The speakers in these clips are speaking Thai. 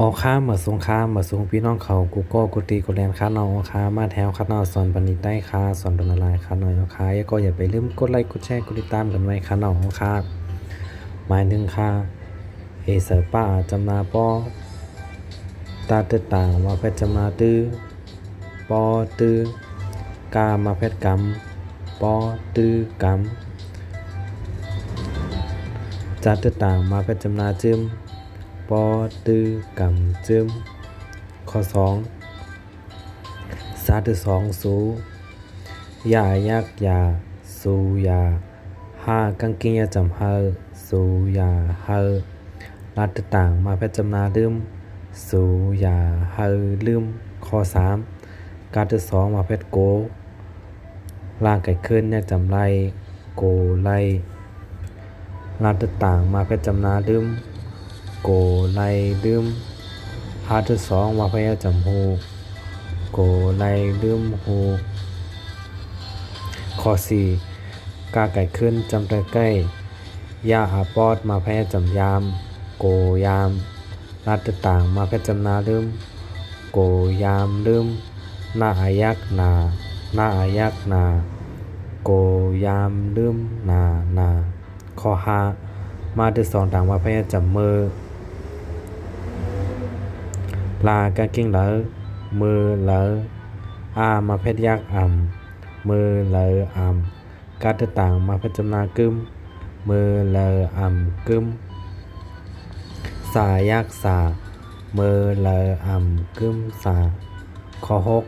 ออกค้ามาสงค้ามาส่งพี่น้องเขากูก็กูตีกูแลนค้าน้องออกค้ามาแถวค้าน้องสอนปณิได้ค้าสอนดนลายค้าน้อยออกค้าก็อย่าไปลืมกดไลค์กดแชร์กดติดตามกันไว้ค้าน้องออกค้าหมายถึงค้าเอเสอป้าจำนาป้อตาตึต่างมาเพชรจำนาตื้อปอตื้อกามาเพชรกำปอตื้อกำจัดตึต่างมาเพชรจำนาจึม ปอตือกำจึมข้อสองสาธุสองสูยายักยาสูยาห้ากังกิยจำเฮสูยาเฮอลัดต่างมาเพชรจำนาลืมสูยาเฮลืมข้อสามการที่สองมาเพชรโกล่างไก่ขึ้นเนี่ยจำไรโกไลลัดต่างมาเพชรจำนาลืม โกไลลืมหาที่สองว่าพยาจำหูโกไลลืมหูข้อสี่กาไก่ขึ้นจำตะใกล้ยาอาปอดมาแพ้จำยาม โกยามรัดต่างมาแพ้จำนาลืมโกยามลืมหน้าอายักนาหน้าอายักนา โกยามลืมนานาข้อห้ามาที่สองต่างว่าพยาจำมือ ลากางเกงเหลอมือเหลออามาเพชรยักอ่ำมือเหลออ่ำการตต่างมาเพชรจำนากึมมือเหลออ่ำกึมสายักษามือเหลออ่ำกึมสาข้อหก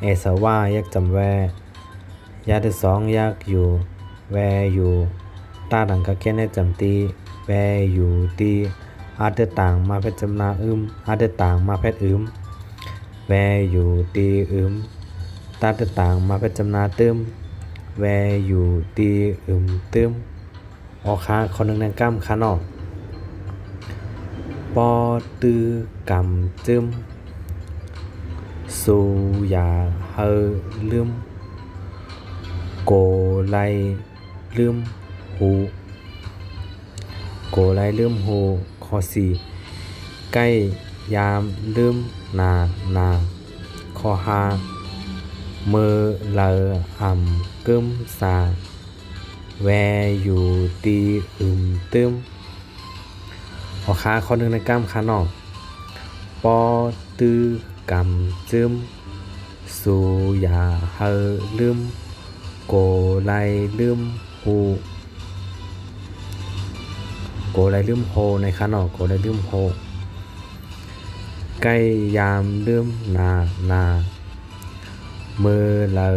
เอสว่ายักจำแว ยาที่สองยักอยู่ แวอยู่ ตาดังกะเกนให้จำตี แวอยู่ตี อาจจะต่างมาเพชรจำนาอึมอาจจะต่างมาเพชรอึมแวอยู่ตีอึมตาจะต่างมาเพชรจำนาเตึมแวอยู่ตีอึมเตึมออกค้าคนหนึ่งในกล้ามขานอกปอตือกำจึมสูยาเฮลืมโกไลลืมหู โกไลลืมหูข้อสีใกล้ยามลืมนานาข้อห้ามือเลออ่ำกึมสาแวอยู่ตีอึมตึมขอค้าข้อหนึ่งในกล้ามขานอกปอตือกำจึมสูยาเฮลืมโกไลลืมหู โกไลลืมโฮในขานอกโกไลลืมโฮใกล้ยามลืมนานามือเลอ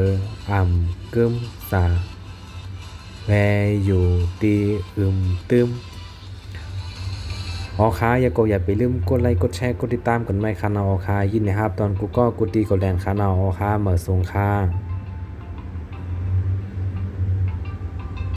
อ่ำกึมสาแวอยู่ตีอึมตึมออค้าอย่าโกอย่าไปลืมกดไลค์กดแชร์กดติดตามกันไว้คานาออค้ายินนะครับ ตอนกูก็กูตีกดแลนคานาออค้าเหมือสงค้า